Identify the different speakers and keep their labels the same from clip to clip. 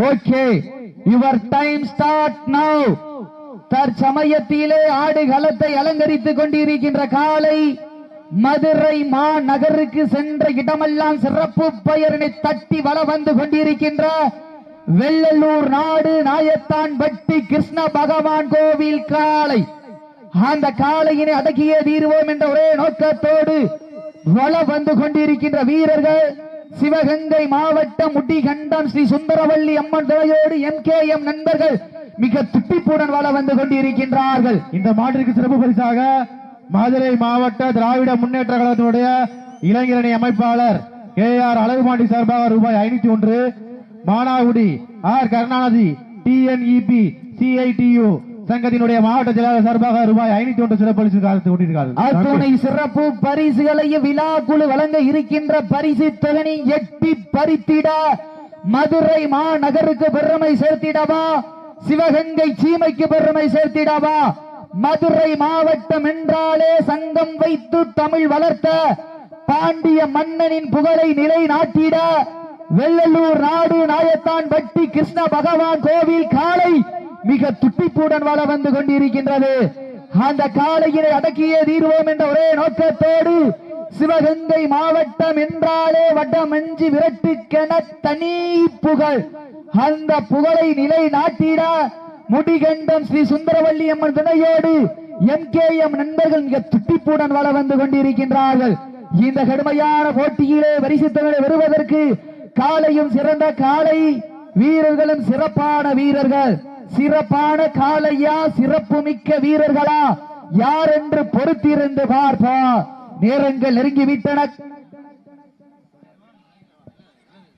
Speaker 1: Okay your time start now தற்சமயத்திலே ஆடுகளத்தை அலங்கரித்துக் கொண்டிருக்கின்ற காலை மதுரை மாநகருக்கு சென்ற இடமெல்லாம் சிறப்பு பெயரினை தட்டி வள வந்து கொண்டிருக்கின்ற வெள்ளலூர் நாடு நாயத்தான் பட்டி கிருஷ்ண பகவான் கோவில் காளை அந்த காளையினை அடக்கியே தீருவோம் என்ற ஒரே நோக்கத்தோடு வள வந்து கொண்டிருக்கின்ற வீரர்கள் சிவகங்கை மாவட்டம் முட்டிகண்டம் ஸ்ரீ சுந்தரவள்ளி அம்மன் துறையோடு எம் கே எம் நண்பர்கள் மிக துட்டிப்புடன் வாழ வந்து கொண்டிருக்கின்றார்கள்.
Speaker 2: இந்த மாட்டிற்கு சிறப்பு பரிசாக மதுரை மாவட்ட திராவிட முன்னேற்ற கழகத்தினுடைய இளைஞரணி அமைப்பாளர் கே ஆர் அழகுமாண்டி சார்பாக ரூபாய் ஐநூத்தி ஒன்று Manakudi R Karunanidhi TNEB CITU சங்கத்தினுடைய மாவட்ட செயலாளர் சார்பாக ரூபாய் ஐநூத்தி ஒன்று சிறப்பு பரிசு காலத்து
Speaker 1: அத்துணை சிறப்பு பரிசுகளையும் விழா குழு வழங்க இருக்கின்ற பரிசு தொகனை எட்டி பறித்திட மதுரை மாநகருக்கு பெருமை சேர்த்திடவா? சிவகங்கை சீமைக்கு பெருமை சேர்த்திடவா? மதுரை மாவட்டம் என்றாலே சங்கம் வைத்து தமிழ் வளர்த்த பாண்டிய மன்னனின் புகழை நிலைநாட்டிட வெள்ளலூர் நாடு நாயத்தான் பட்டி கிருஷ்ண பகவான் கோவில் காலை மிக துட்டிப்புடன் வள வந்து கொண்டிருக்கின்றது. அந்த காளையினை அடக்கியே தீர்வோம் என்ற ஒரே நோக்கத்தோடு சிவகங்கை மாவட்டம் என்றாலே வட்டமஞ்சி விரட்டுக்கென தனி புகழ். அந்த புகழை நிலை நாட்டிட முடிகண்டம் ஸ்ரீ சுந்தரவல்லி அம்மன் துணையோடு எம் கே எம் நண்பர்கள் மிக துட்டிப்புடன் வள வந்து கொண்டிருக்கின்றார்கள். இந்த கடுமையான போட்டியிலே வரிசைத்தவர்களை வருவதற்கு காலையும் சிறந்த காலை வீரர்களும் சிறப்பான வீரர்கள். சிறப்பான காலையா சிறப்பு மிக்க வீரர்களா? யார் என்று பொறுத்திருந்து பார்ப்பா. நேரங்கள் நெருங்கிவிட்டன.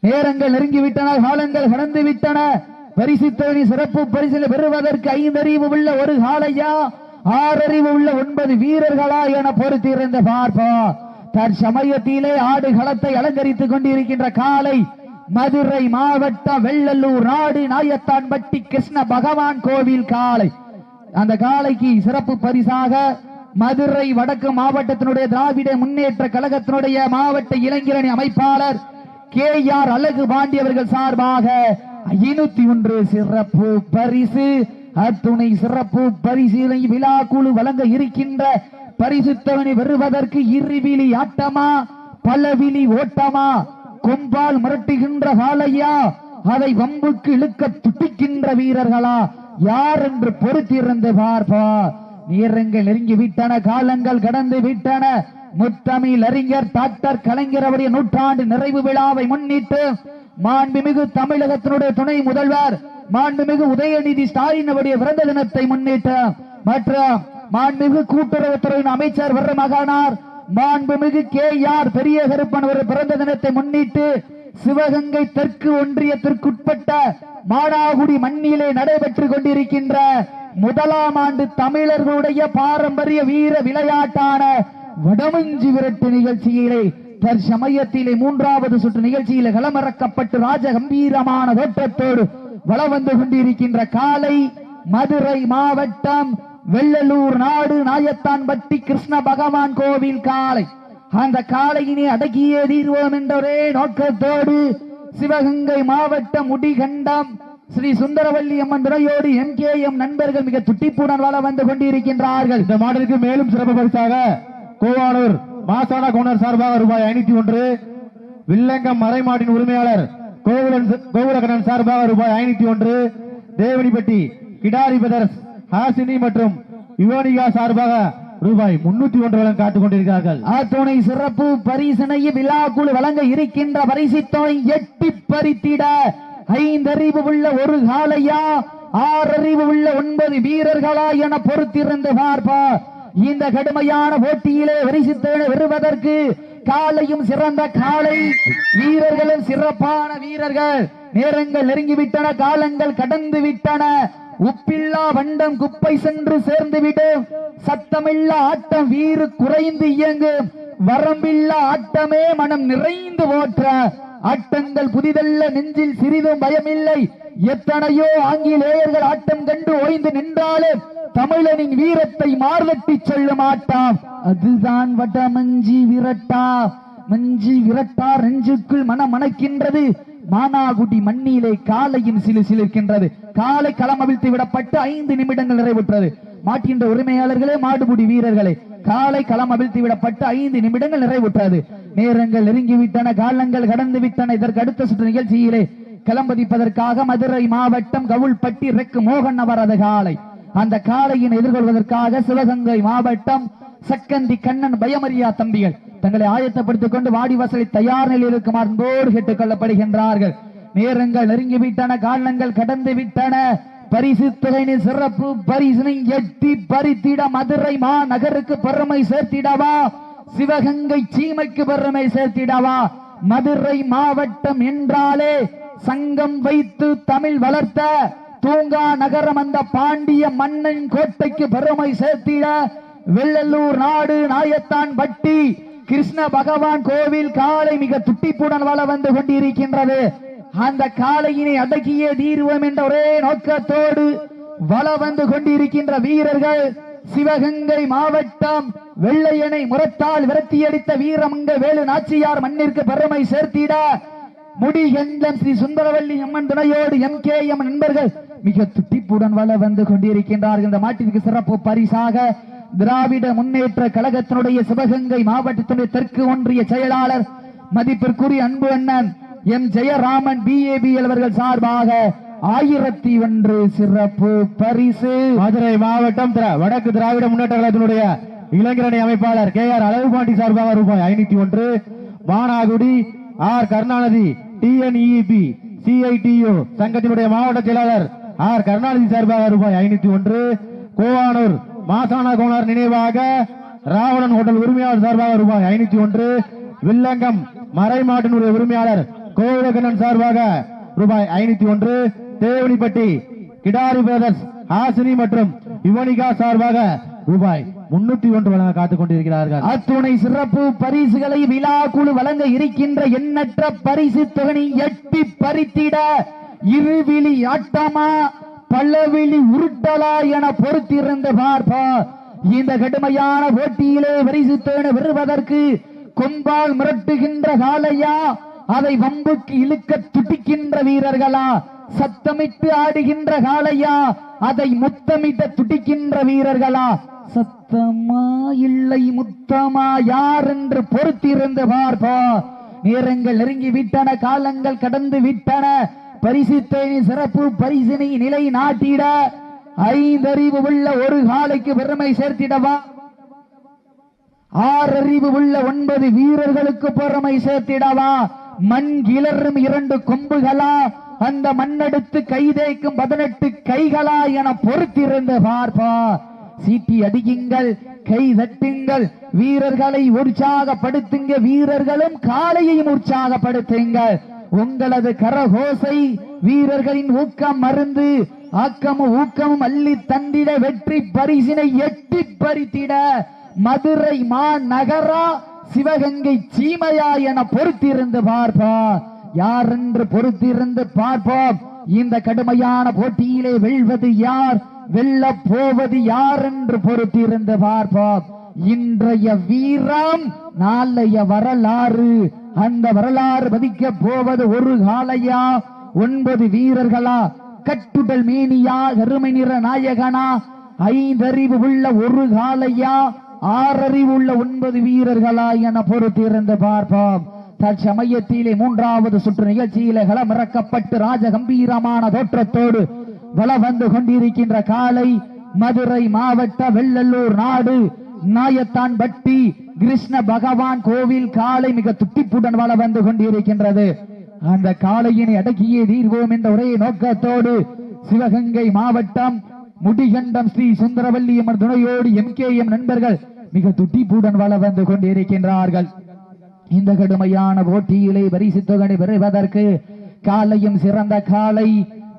Speaker 1: நேரங்கள் நெருங்கிவிட்டன. காலங்கள் கடந்து விட்டன பரிசுத்தவனி சிறப்பு பரிசில் பெறுவதற்கு ஐந்தறிவு உள்ள ஒரு காலையா? ஆறறிவு உள்ள ஒன்பது வீரர்களா என பொறுத்திருந்து பார்ப்போம் தற்சமயத்திலே ஆடு களத்தை அலங்கரித்துக் கொண்டிருக்கின்ற காலை மதுரை மாவட்ட வெள்ளலூர் நாடு நாயத்தான்பட்டி கிருஷ்ண பகவான் கோவில் காலை அந்த காலைக்கு சிறப்பு பரிசாக மதுரை வடக்கு மாவட்டத்தினுடைய திராவிட முன்னேற்ற கழகத்தினுடைய மாவட்ட இளைஞரணி அமைப்பாளர் கே ஆர் அழகு பாண்டி அவர்கள் சார்பாக ஐநூத்தி ஒன்று சிறப்பு பரிசு. அத்துணை சிறப்பு பரிசீலனை விழா குழு வழங்க இருக்கின்ற பரிசுத்தவனை பெறுவதற்கு இருவிழி ஆட்டமா பலவிழி ஓட்டமா கொம்பால் மிரட்டுகின்ற காலையா அதை வம்புக்கு இழுக்க துடிக்கின்ற வீரர்களா? யார் என்று பொறுத்திருந்து பார்ப்பா நேரங்கள் நெருங்கி விட்டன காலங்கள் கடந்து விட்டன முத்தமிழ் அறிஞர் டாக்டர் கலைஞர் அவருடைய நூற்றாண்டு நிறைவு விழாவை முன்னிட்டு மாண்புமிகு தமிழகத்தினுடைய துணை முதல்வர் மாண்புமிகு உதயநிதி ஸ்டாலின் அவருடைய பிறந்த தினத்தை முன்னிட்டு மற்றும் மாண்புமிகு கூட்டுறவுத்துறையின் அமைச்சர் வர்ற மகானார் மாண்புமிகு கே ஆர் பெரிய கருப்பன் அவர் பிறந்த தினத்தை முன்னிட்டு சிவகங்கை தெற்கு ஒன்றியத்திற்குட்பட்ட மானாகுடி மண்ணிலே நடைபெற்று கொண்டிருக்கின்ற முதலாம் ஆண்டு தமிழர்களுடைய பாரம்பரிய வீர விளையாட்டான வடமஞ்சி விரட்டு நிகழ்ச்சியிலே தற்சமயத்திலே மூன்றாவது சுற்று நிகழ்ச்சியில களமிறக்கப்பட்டு ராஜ கம்பீரமான தோற்றத்தோடு வளம் வந்து கொண்டிருக்கின்ற காலை மதுரை மாவட்டம் வெள்ளலூர் நாடு நாயத்தான்பட்டி கிருஷ்ண பகவான் கோவில் காலை. அந்த காலையினை அடக்கியே தீர்வோம் என்ற ஒரே நோக்கத்தோடு சிவகங்கை மாவட்டம் முடிகண்டம் ஸ்ரீ சுந்தரவல்லி அம்மன் துறையோடு எம் கே எம் நண்பர்கள் மிக துட்டிப்புடன் வள வந்து கொண்டிருக்கின்றார்கள்.
Speaker 2: இந்த மாட்டிற்கு மேலும் சிறப்பு பரிசாக கோவானூர் மாசான கோனர் சார்பாக ரூபாய் ஐநூத்தி ஒன்று வில்லங்கம் மறைமாட்டின் உரிமையாளர் கோகுலன் கோகுலகண்ணன் சார்பாக ரூபாய் ஐநூத்தி ஒன்று தேவனிப்பட்டி கிடாரி பிரதர்ஸ் ஹாசினி மற்றும் யுவனிகா சார்பாக ரூபாய் முன்னூத்தி ஒன்று வளம் காத்துக் கொண்டிருக்கிறார்கள்.
Speaker 1: அத்துணை சிறப்பு பரிசனையும் விழா குழு வழங்க இருக்கின்ற பரிசித்தோனை எட்டி பறித்திட ஐந்தறிவு உள்ள ஒரு காலையா? ஆறறிவு உள்ள ஒன்பது வீரர்களா என பொறுத்திருந்து பார்ப்பா. இந்த கடுமையான போட்டியிலே வரிசித்தவனை வருவதற்கு காலையும் சிறந்த காலை. வீரர்களும் சிறப்பான வீரர்கள். நேரங்கள் நெருங்கிவிட்டன காலங்கள் கடந்து விட்டன உப்பில்லா வண்டம் குப்பை சென்று சேர்ந்துவிடும் சத்தமில்லா ஆட்டம் வீறு குறைந்து இயங்கும் வரம்பில்லா ஆட்டமே மனம் நிறைந்து ஓற்ற ஆட்டங்கள் புதிதல்ல நெஞ்சில் சிறிதும் பயமில்லை. எத்தனையோ ஆங்கிலேயர்கள் ஆட்டம் கண்டு ஓய்ந்து நின்றாலும் தமிழனின் வீரத்தை மார்தட்டி சொல்லும் ஆட்டம். அதுதான் வட மஞ்சி விரட்டா. மஞ்சி விரட்டா நெஞ்சுக்குள் மனம் மணக்கின்றது மானாகுடி மண்ணிலே காலையும் சிலு சிலிருக்கின்றது. காலை களம் அவிழ்த்து விடப்பட்டு ஐந்து நிமிடங்கள் நிறைவுற்றது. மாட்டின்ற உரிமையாளர்களே மாடுபுடி வீரர்களே காலை களம் அவிழ்த்து விடப்பட்டு ஐந்து நிமிடங்கள் நிறைவுற்றது. நேரங்கள் நெருங்கிவிட்டன காலங்கள் கடந்து விட்டன இதற்கு அடுத்த சுற்று நிகழ்ச்சியிலே கிளம்பதிப்பதற்காக மதுரை மாவட்டம் கவுள்பட்டி ரெக்கு மோகன் அவரது காலை அந்த காலையின் எதிர்கொள்வதற்காக சிவகங்கை மாவட்டம் சக்கந்தி கண்ணன் பயமரியா தம்பிகள் தங்களை ஆயத்தப்படுத்திக் கொண்டு வாடிவாசலை தயார் நிலையில் இருக்குமாறு அன்போடு கேட்டுக் கொள்ளப்படுகின்றார்கள். நேரங்கள் நெருங்கிவிட்டன காலங்கள் கடந்து விட்டன. பரிசு தொகையின் சிறப்பு பரிசினை எட்டி பறித்திட மதுரை மாநகருக்கு பெருமை சேர்த்திடவா? சிவகங்கை சீமைக்கு பெருமை சேர்த்திடவா? மதுரை மாவட்டம் என்றாலே சங்கம் வைத்து தமிழ் வளர்த்த தூங்கா நகரம் அந்த பாண்டிய மன்னன் கோட்டைக்கு பெருமை சேர்த்திட வெள்ளலூர் நாடு நாயத்தான் பட்டி. கிருஷ்ண பகவான் கோவில் காலை மிக துட்டிப்புடன் வள வந்து கொண்டிருக்கின்றது. அந்த காளையினை அடக்கியே தீர்வோம் என்ற ஒரே நோக்கத்தோடு வள வந்து கொண்டிருக்கின்ற வீரர்கள் சிவகங்கை மாவட்டம் வெள்ளையனை முரத்தால் விரட்டியடித்த வீரமங்க வேலு நாச்சியார் மண்ணிற்கு பெருமை சேர்த்திட முடிகண்டம் ஸ்ரீ சுந்தரவல்லி அம்மன் துணையோடு எம் கே எம் நண்பர்கள் மிக துட்டிப்புடன் வள வந்து கொண்டிருக்கின்றார்கள். இந்த மாட்டிற்கு சிறப்பு பரிசாக திராவிட முன்னேற்ற கழகத்தினுடைய சிவகங்கை மாவட்டத்தினுடைய தெற்கு ஒன்றிய செயலாளர் மதிப்பிற்குரிய அன்பு அண்ணன் எம். ஜெயராமன் பிஏபிஎல் அவர்கள் சார்பாக ஆயிரத்தி ஒன்று சிறப்பு பரிசு.
Speaker 2: மதுரை மாவட்டம் திரா- வடக்கு திராவிட முன்னேற்ற கழகத்தினுடைய இளைஞரணி அமைப்பாளர் கே. ஆர். அழகுபாண்டி சார்பாக ரூபாய் ஐநூத்தி ஒன்று. Manakudi R. Karunanidhi TNEB CITU சங்கத்தினுடைய மாவட்ட செயலாளர் ஆர். கருணாநிதி சார்பாக ரூபாய் ஐநூத்தி ஒன்று. கோவானூர் மாசானா கோனார் நினைவாக ராவணன் ஹோட்டல் உரிமையாளர் சார்பாக ரூபாய் ஐநூத்தி ஒன்று வில்லங்கம் மறைமாட்டினுடைய உரிமையாளர் கோவிலகண்ணன் சார்பாக ரூபாய் ஐநூத்தி ஒன்று தேவனிப்பட்டி கிடாரி பிரதர்ஸ் ஹாசினி மற்றும் யுவனிகா சார்பாக ரூபாய் முன்னூத்தி ஒன்று வழங்க காத்துக் கொண்டிருக்கிறார்கள்.
Speaker 1: அத்துணை சிறப்பு பரிசுகளை விழா குழு வழங்க இருக்கின்ற எண்ணற்ற பரிசு தொகை எட்டி பறித்திட இருவிழி ஆட்டமா? பல்லவிழி உருட்டலா என பொறுத்திருந்து பார்ப்பா இந்த கடுமையான போட்டியிலே பரிசு தொகை பெறுவதற்கு கொம்பால் மிரட்டுகின்ற காலையா அதை வம்புக்கு இழுக்க துடிக்கின்ற வீரர்களா சத்தமிட்டு ஆடுகின்ற காலையா அதை முத்தமிட்ட துடிக்கின்ற வீரர்களா சத்தமா இல்லை முத்தமா யார் என்று பொறுத்திருந்து பார்ப்பா நேரங்கள் நெருங்கி விட்டன காலங்கள் கடந்து விட்டன பரிசுத்தை சிறப்பு பரிசினை நிலை நாட்டிட. ஐந்தறிவு உள்ள ஒரு காலைக்கு பெருமை சேர்த்திடவா? ஆறறிவு உள்ள ஒன்பது வீரர்களுக்கு பொறுமை சேர்த்திடவா? மண் கிளறும் இரண்டு கொம்புகளா? அந்த மண்ணெடுத்து கைதேக்கும் பதினெட்டு கைகளா என பொறுத்திருந்து பார்ப்பா. சீட்டி அடியுங்கள் கை தட்டுங்கள் வீரர்களை உற்சாகப்படுத்துங்க வீரர்களும் காலையையும் உற்சாகப்படுத்துங்கள். உங்களது கரகோசை வீரர்களின் ஊக்கம் மருந்து ஆக்கமும் ஊக்கமும் அள்ளி தந்திட வெற்றி பரிசினை எட்டி பறித்திட மதுரை மா நகரா சிவகங்கை சீமையா என பொறுத்திருந்து பார்ப்போம் யார் என்று பொறுத்திருந்து பார்ப்போம். இந்த கடுமையான போட்டியிலே வெல்வது யார்? வெல்ல போவது யார் என்று பொறுத்திருந்து பார்ப்போம். இன்றைய வீரம் நாளைய வரலாறு. அந்த வரலாறு பதிக்க போவது ஒரு காலையா ஒன்பது வீரர்களா? கட்டுடல் மேனியா? எருமை நிற நாயகனா? ஐந்தறிவு உள்ள ஒரு காலையா ஆறறிவு உள்ள ஒன்பது வீரர்களா என பொறுத்திருந்து பார்ப்போம். தற்சமயத்திலே மூன்றாவது சுற்று நிகழ்ச்சியிலே களமிறக்கப்பட்டு ராஜ கம்பீரமான தோற்றத்தோடு வள வந்து கொண்டிருக்கின்ற காலை மதுரை மாவட்ட வெள்ளல்லூர் நாடு. நாயத்தான் பட்டி கிருஷ்ண பகவான் கோவில் காலை மிக துட்டிப்புடன் வள வந்து கொண்டிருக்கின்றது. அந்த காளையினை அடக்கியே தீர்வோம் என்ற ஒரே நோக்கத்தோடு சிவகங்கை மாவட்டம் முடிகண்டம் ஸ்ரீ சுந்தரவல்லி அம்மன் துணையோடு எம் கே எம் நண்பர்கள் மிக துட்டிப்புடன் வள வந்து கொண்டிருக்கின்றார்கள். இந்த கடுமையான போட்டியிலே பரிசு தொகை பெறுவதற்கு காலையும் சிறந்த காலை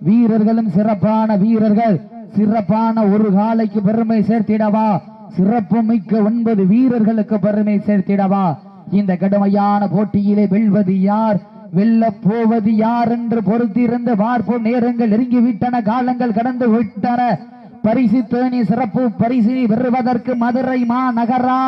Speaker 1: வீரர்களும் சிறப்பான வீரர்கள் சிறப்பான ஒரு காலைக்கு பெருமை சேர்த்திடவா? சிறப்பு மிக்க ஒன்பது வீரர்களுக்கு பெருமை சேர்த்திடவா இந்த கடுமையான போட்டியிலே வெல்வது யார்? வெல்ல போவது யார் என்று பொறுத்திருந்து பார்ப்போம் நேரங்கள் நெருங்கி விட்டன காலங்கள் கடந்து விட்டன. பரிசு தேனி சிறப்பு பரிசு பெறுவதற்கு மதுரை மா நகரா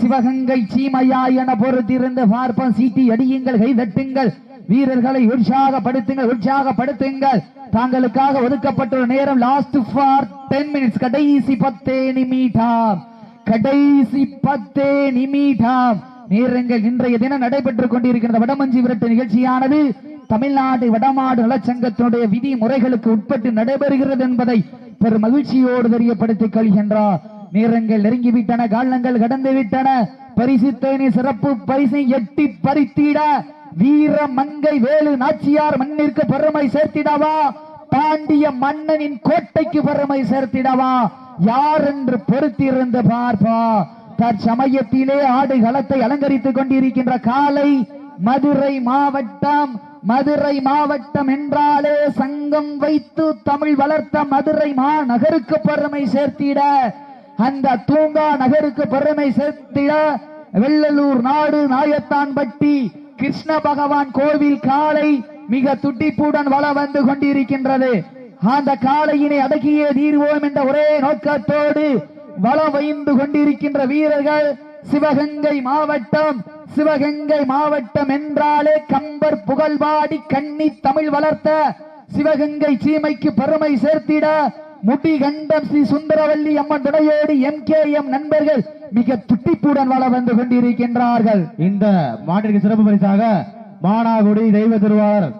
Speaker 1: சிவகங்கை சீமையா என பொறுத்திருந்து பார்ப்போம் சீட்டி அடியுங்கள் கைதட்டுங்கள் வீரர்களை உற்சாகப்படுத்துங்கள் உற்சாகப்படுத்துங்கள். தாங்களுக்காக ஒதுக்கப்பட்டுள்ள நேரம் லாஸ்ட் ஃபார் டென் மினிட்ஸ் கடைசி பத்தே நிமிடம். கடைசி பத்தே நிமிடம். நேரங்கள் இன்றைய தினம் நடைபெற்றுக் கொண்டிருக்கின்ற வடமஞ்சி விரட்டு நிகழ்ச்சியானது தமிழ்நாடு வடமாடு நலச்சங்கத்தினுடைய விதிமுறைகளுக்கு உட்பட்டு நடைபெறுகிறது என்பதை பெரும் மகிழ்ச்சியோடு தெரியப்படுத்திக் கொள்கின்றார். நேரங்கள் நெருங்கிவிட்டன காலங்கள் கடந்து விட்டன. பரிசு தேனி சிறப்பு பரிசை எட்டி பறித்திட வீர மங்கை வேலு நாச்சியார் மண்ணிற்கு பெருமை சேர்த்திடவா? பாண்டிய மன்னனின் கோட்டைக்கு பெருமை சேர்த்திடவா? யார் என்று பொறுத்திருந்து பார்ப்பா. தற்சமயத்திலே ஆடு களத்தை அலங்கரித்துக் கொண்டிருக்கின்ற காலை மதுரை மாவட்டம் மதுரை மாவட்டம் என்றாலே சங்கம் வைத்து தமிழ் வளர்த்த மதுரை மாநகருக்கு பெருமை சேர்த்திட. அந்த தூங்கா நகருக்கு பெருமை சேர்த்திட. வெள்ளலூர் நாடு நாயத்தான்பட்டி கிருஷ்ண பகவான் கோவில் காலை மிக துட்டிப்புடன் வள வந்து கொண்டிருக்கின்றது. அந்த காளையினை அடக்கியே தீர்வோம் என்ற ஒரே நோக்கத்தோடு வள வைந்து கொண்டிருக்கின்ற வீரர்கள் சிவகங்கை மாவட்டம் சிவகங்கை மாவட்டம் என்றாலே கம்பர் புகழ்வாடி கண்ணி தமிழ் வளர்த்த சிவகங்கை சீமைக்கு பெருமை சேர்த்திட முடி கண்டம் ஸ்ரீ சுந்தரவல்லி அம்மன் துணையோடு எம் கே எம் நண்பர்கள் மிக துட்டிப்புடன் வள வந்து கொண்டிருக்கின்றார்கள்.
Speaker 2: இந்த மாட்டிற்கு சிறப்பு பரிசாக மானாகுடி தெய்வ திருவாளர்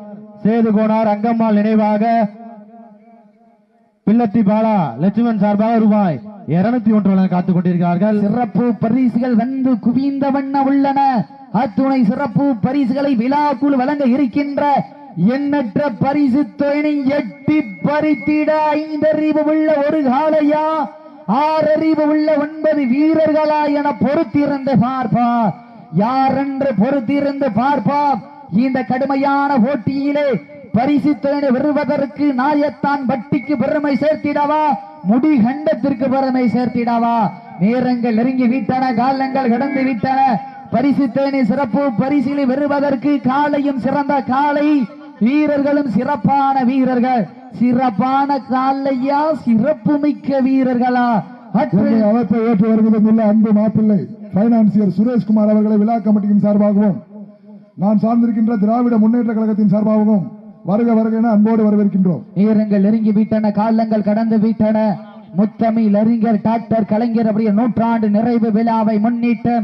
Speaker 2: சேதுகோனார் அங்கம்மாள் நினைவாக பில்லத்தி பாலா லட்சுமன் சார்பாக ரூபாய் இருநூத்தி ஒன்று காத்துக் கொண்டிருக்கிறார்கள்.
Speaker 1: சிறப்பு பரிசுகள் வந்து குவிந்த வண்ண உள்ளன. அத்துணை சிறப்பு பரிசுகளை விழாக்குழு வழங்க இருக்கின்ற எண்ணற்ற பரிசு தொழிலை எட்டி பறித்திட ஐந்தறிவு உள்ள ஒரு காலையா ஆறறிவு உள்ள ஒன்பது வீரர்களா என பொறுத்திருந்து பார்ப்பா. யாரென்று பொறுத்திருந்து பார்ப்பா? இந்த கடுமையான போட்டியிலே பரிசு தொகையை பெறுவதற்கு நாயத்தான் வட்டிக்கு பெருமை சேர்த்திடவா? முடி கண்டத்திற்கு பெருமை சேர்த்திடவா? நேரங்கள் நெருங்கி விட்டன காலங்கள் கடந்து விட்டன. பரிசு தேனி சிறப்பு பரிசிலை பெறுவதற்கு காலையும் சிறந்த காலை. வீரர்களும் சிறப்பான வீரர்கள். சிறப்பான காலையா சிறப்பு மிக்க வீரர்களா
Speaker 3: ஏற்று வருவதும் அன்பு மாப்பிள்ளை. பைனான்சியர் சுரேஷ்குமார் அவர்களை விழா கமிட்டியின் சார்பாகவும் நான் சார்ந்திருக்கின்ற திராவிட முன்னேற்ற கழகத்தின் சார்பாகவும் வருக வருக என அன்போடு வரவேற்கின்றோம்.
Speaker 1: நேரங்கள் நெருங்கி விட்டன காலங்கள் கடந்து விட்டன. முத்தமிழ் அறிஞர் டாக்டர் கலைஞர் அவருடைய நூற்றாண்டு நிறைவு விழாவை முன்னிட்டு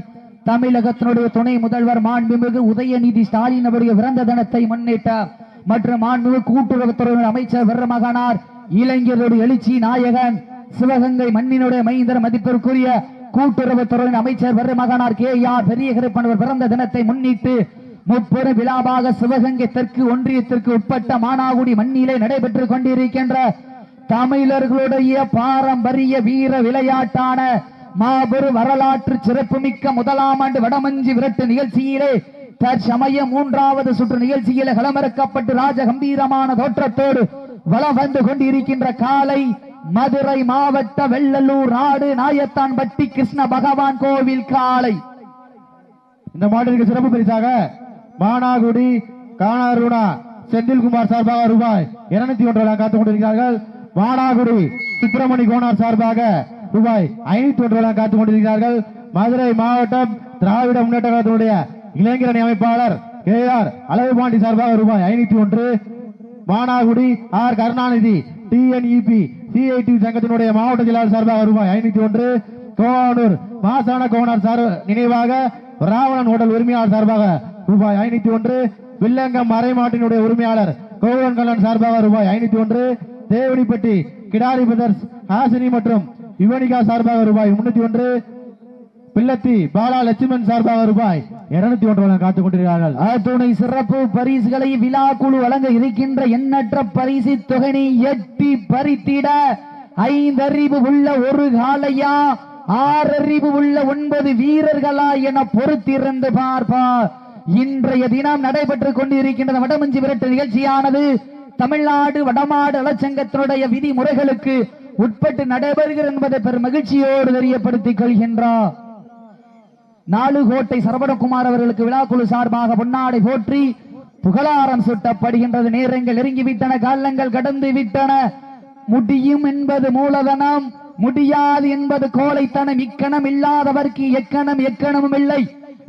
Speaker 1: தமிழகத்தினுடைய துணை முதல்வர் மாண்புமிகு உதயநிதி ஸ்டாலின் அவருடைய பிறந்த தினத்தை முன்னிட்டு மற்றும் ஆன்மீக கூட்டுறவுத்துறை அமைச்சர் வெர்மகனார் இளைஞரோடு எழுச்சி நாயகன் சிவகங்கை மண்ணினுடைய மைந்தர மதிப்பிற்குரிய கூட்டுறவுத்துறையின் அமைச்சர் வெர்மகனார் கே. ஆர். பெரிய கருப்பனவர் பிறந்த தினத்தை முன்னிட்டு முப்பெரும் விழாவாக சிவகங்கை தெற்கு ஒன்றியத்திற்கு உட்பட்ட மானாகுடி மண்ணிலே நடைபெற்றுக் கொண்டிருக்கின்ற தமிழர்களுடைய பாரம்பரிய வீர விளையாட்டான மாபெரும் வரலாற்று சிறப்புமிக்க முதலாம் ஆண்டு வடமஞ்சி விரட்டு நிகழ்ச்சியிலே தற்சமய மூன்றாவது சுற்று நிகழ்ச்சியில் களமிறக்கப்பட்டு ராஜ கம்பீரமான தோற்றத்தோடு வலம் வந்து கொண்டிருக்கின்ற காலை மதுரை மாவட்ட வெள்ளலூர் நாடு நாயத்தான்பட்டி கிருஷ்ண பகவான் கோவில் காலை.
Speaker 2: இந்த மாடலுக்கு சிறப்பு பரிசாக மானாகுடி காணாருணா செந்தில்குமார் சார்பாக ரூபாய் இருநூத்தி ஒன்று காத்துக் கொண்டிருக்கிறார்கள். மானாகுடி சுப்பிரமணி கோனார் சார்பாக ரூபாய் ஐநூத்தி ஒன்று காத்துக் கொண்டிருக்கிறார்கள். மதுரை மாவட்டம் திராவிட முன்னேற்ற கழகத்தினுடைய இளைஞரணி அமைப்பாளர் கே ஆர் அழகுபாண்டி சார்பாக ரூபாய் ஐநூத்தி ஒன்று. Manakudi R Karunanidhi TNEB CID சங்கத்தினுடைய மாவட்ட செயலாளர் சார்பாக ரூபாய் ஐநூத்தி ஒன்று. கோவானூர் மாசான கோவனார் சார் நினைவாக ராவணன் ஹோட்டல் உரிமையாளர் சார்பாக ரூபாய் ஐநூத்தி ஒன்று. வில்லங்கம் மறைமாட்டினுடைய உரிமையாளர் கோவலன் கல்லன் சார்பாக ரூபாய் ஐநூத்தி ஒன்று. தேவடிப்பட்டி கிடாரி பிரதர்ஸ் ஹாசினி மற்றும் யுவனிகா சார்பாக ரூபாய் முன்னூத்தி ஒன்று. பிள்ளத்தி பாலா லட்சுமணன் சார்பாக ரூபாய் இருநூத்தி ஒன்று வழங்க காத்துக் கொண்டிருக்கிறார்கள்.
Speaker 1: அத்துணை சிறப்பு பரிசுகளை விழா குழு வழங்க இருக்கின்ற எண்ணற்ற பரிசு தொகையை எட்டி பறித்திட ஐந்தறிவு உள்ள ஒரு காலையா ஆறறிவு உள்ள ஒன்பது வீரர்களா என பொறுத்திருந்து பார்ப்பார். இன்றைய தினம் நடைபெற்றுக் கொண்டிருக்கின்ற வடமஞ்சி விரட்டு நிகழ்ச்சியானது தமிழ்நாடு வடமாடு அலச்சங்கத்தினுடைய விதிமுறைகளுக்கு உட்பட்டு நடைபெறுகிறது என்பதை பெரும் மகிழ்ச்சியோடு தெரியப்படுத்திக் கொள்கின்றார். நாலு கோட்டை சரவணகுமார் அவர்களுக்கு விழாக்குழு சார்பாக பொன்னாடை போற்றி புகழாரம் சுட்டப்படுகின்றது. நேரங்கள் நெருங்கிவிட்டன காலங்கள் கடந்து விட்டன முடியும் என்பது மூலதனம் முடியாது என்பது கோழைத்தனம். இக்கணம் இல்லாதவர்க்கு எக்கணம் எக்கணமும் இல்லை.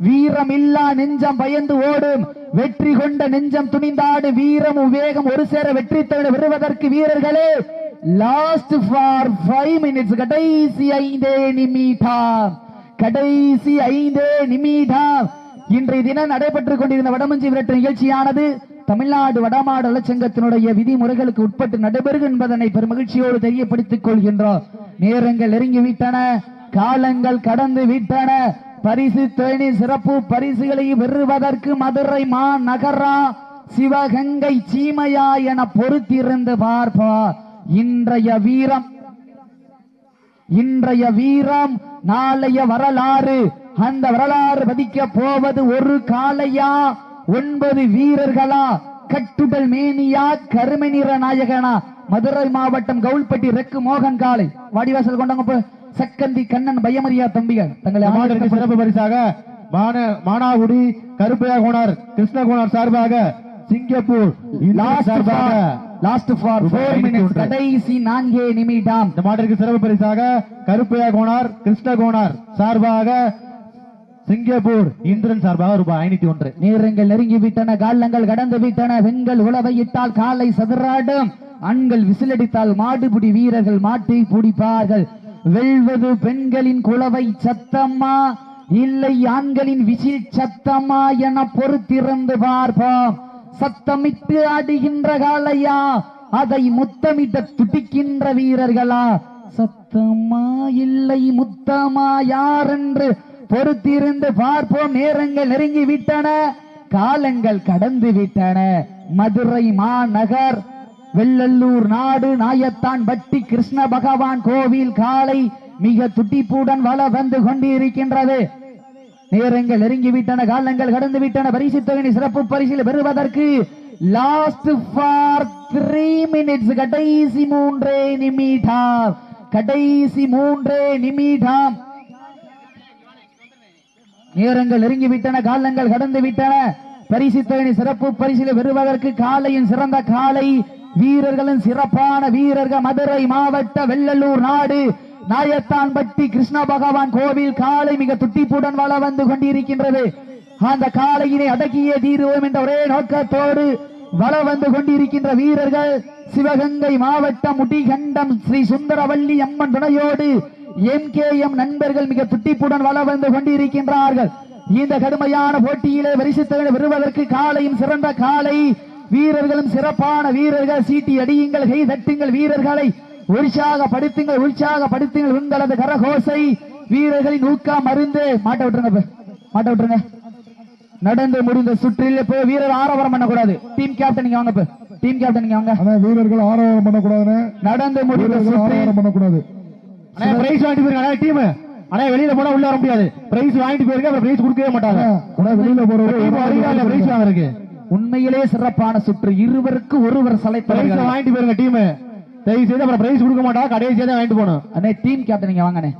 Speaker 1: வீரம் இல்லா நெஞ்சம் பயந்து ஓடும். வெற்றி கொண்ட நெஞ்சம் துணிந்தாடு. வீரம் உவேகம் ஒரு சேர வெற்றி தவிர வருவதற்கு வீரர்களே லாஸ்ட் ஃபார் ஃபைவ் மினிட்ஸ் கடைசி ஐந்தே நிமிடம். கடைசி ஐந்து நிமிடம். இன்றைய தினம் நடைபெற்றுக் கொண்டிருந்த வடமஞ்சி விரட்டு நிகழ்ச்சியானது தமிழ்நாடு வடமாடு நலச்சங்கத்தினுடைய விதிமுறைகளுக்கு உட்பட்டு நடைபெறும் என்பதனை பெருமகிழ்ச்சியோடு தெரியப்படுத்திக் கொள்கின்றோம். நேரங்கள் நெருங்கி விட்டன காலங்கள் கடந்து விட்டன பரிசு தேனி சிறப்பு பரிசுகளை பெறுவதற்கு மதுரை மா நகரா சிவகங்கை சீமையா என பொறுத்திருந்து பார்ப்பா இன்றைய வீரம் இன்றைய வீரம் நாளைய வரலாறு. அந்த வரலாறு பதிக்க போவது ஒரு காளையா? ஒன்பது வீரர்களா? கட்டுடல் மேனியா? கருமை நிற நாயகனா? மதுரை மாவட்டம் கவுல்பட்டி ரெக்கு மோகன் காளை வாடிவாசல் கொண்டவங்க சக்கந்தி கண்ணன் பயமரியா தம்பிகள். தங்களை
Speaker 2: சிறப்பு பரிசாக மான- மானாகுடி கருப்பையா கோணர் கிருஷ்ணகோணர் சார்பாக சிங்கப்பூர் சார்பாக
Speaker 1: லாஸ்ட் ஃபார்
Speaker 2: ரூபாய்
Speaker 1: ஃபோர்
Speaker 2: ஐநூத்தி
Speaker 1: மினிட்ஸ்
Speaker 2: ஒன்று.
Speaker 1: கடைசி நான்கே நிமிடம்.
Speaker 2: இந்த மாட்டிற்கு சிறப்பு பரிசாக கருப்பையா கோணார் கிருஷ்ணகோணார் சார்பாக சிங்கப்பூர் இந்திரன் சார்பாக ரூபாய் ஐநூத்தி ஒன்று.
Speaker 1: நேரங்கள் நெருங்கி விட்டன காலங்கள் கடந்து விட்டன பெண்கள் உழவையிட்டால் காலை சதுராடும் ஆண்கள் விசிலடித்தால் மாடுபிடி வீரர்கள் மாட்டை பிடிப்பார்கள். வெல்வது பெண்களின் குளவை சத்தம்மா இல்லை ஆண்களின் விசில் சத்தம்மா என பொறுத்திருந்து பார்ப்போம். சத்தமிட்டு ஆடுகின்ற காலையா அதை முத்தமிட்ட துடிக்கின்ற வீரர்களா? சத்தமா இல்லை முத்தமா யார் என்று பொறுத்திருந்து பார்ப்போம். நேரங்கள் நெருங்கி விட்டன காலங்கள் கடந்து விட்டன மதுரை மாநகர் வெள்ளல்லூர் நாடு நாயத்தான் பட்டி கிருஷ்ண பகவான் கோவில் காலை மிக துட்டிப்புடன் வள வந்து கொண்டிருக்கின்றது. நேரங்கள் நெருங்கி விட்டன காலங்கள் கடந்து விட்டன பரிசு தொகை சிறப்பு பரிசில் பெறுவதற்கு லாஸ்ட் ஃபார் த்ரீ மினிட்ஸ் கடைசி மூன்றே நிமிடம். கடைசி மூன்றே நிமிடம். நேரங்கள் நெருங்கி விட்டன காலங்கள் கடந்து விட்டன பரிசு தொகை சிறப்பு பரிசில் பெறுவதற்கு காலையின் சிறந்த காலை வீரர்களும் சிறப்பான வீரர்கள் மதுரை மாவட்ட வெள்ளலூர் நாடு. நாயத்தான் பட்டி கிருஷ்ண பகவான் கோவில் காலை மிக துட்டிப்புடன் வள வந்து கொண்டிருக்கின்றது. அந்த காளையினை அடக்கியே தீருவோம் என்ற ஒரே நோக்கத்தோடு வள வந்து கொண்டிருக்கின்ற வீரர்கள் சிவகங்கை மாவட்டம் முடிகண்டம் ஸ்ரீ சுந்தரவல்லி அம்மன் துணையோடு எம் கே எம் நண்பர்கள் மிக துட்டிப்புடன் வள வந்து கொண்டிருக்கின்றார்கள். இந்த கடுமையான போட்டியிலே வரிசைத்தவனை பெறுவதற்கு காலையும் சிறந்த காலை வீரர்களும் சிறப்பான வீரர்கள் சீட்டி அடியுங்கள் கை தட்டுங்கள் வீரர்களை. உற்சாகப்படுத்துங்கள் உற்சாகப்படுத்துங்கள் உங்களது கரகோசை வீரர்களின் ஊக்கம் மருந்து. மாட்ட விட்டுருங்க. மாட்ட விட்டுருங்க. நடந்து முடிந்த சுற்றில் இப்போ வீரர் ஆரவாரம் பண்ணக்கூடாது. டீம் கேப்டன் நீங்க வாங்க. டீம் கேப்டன் நீங்க வாங்க.
Speaker 3: ஆனா வீரர்கள் ஆரவாரம் பண்ணக்கூடாதுன்னு
Speaker 1: நடந்து முடிந்த
Speaker 3: ஆரவாரம் பண்ணக்கூடாது.
Speaker 2: அண்ணா பிரைஸ் வாங்கிட்டு போயிருங்க டீம் அண்ணா வெளியில போனா உள்ள வர முடியாது. பிரைஸ் வாங்கிட்டு போயிருங்க அப்புறம் பிரைஸ் கொடுக்கவே மாட்டாங்க.
Speaker 3: ஆனா வெளியில
Speaker 2: வரீங்களா பிரைஸ்
Speaker 3: போறவங்க
Speaker 2: வாங்குறதுக்கு.
Speaker 1: உண்மையிலே சிறப்பான சுற்று. இருவருக்கு ஒருவர் சலைத்தவர்கள்
Speaker 2: வாங்கிட்டு போயிருங்க டீம் தயவு செய்து அப்புறம் பிரைஸ் கொடுக்க மாட்டா கடைசியாக தான் வாங்கிட்டு போகணும்.
Speaker 1: அண்ணே டீம் கேப்டன் நீங்க வாங்கண்ணே.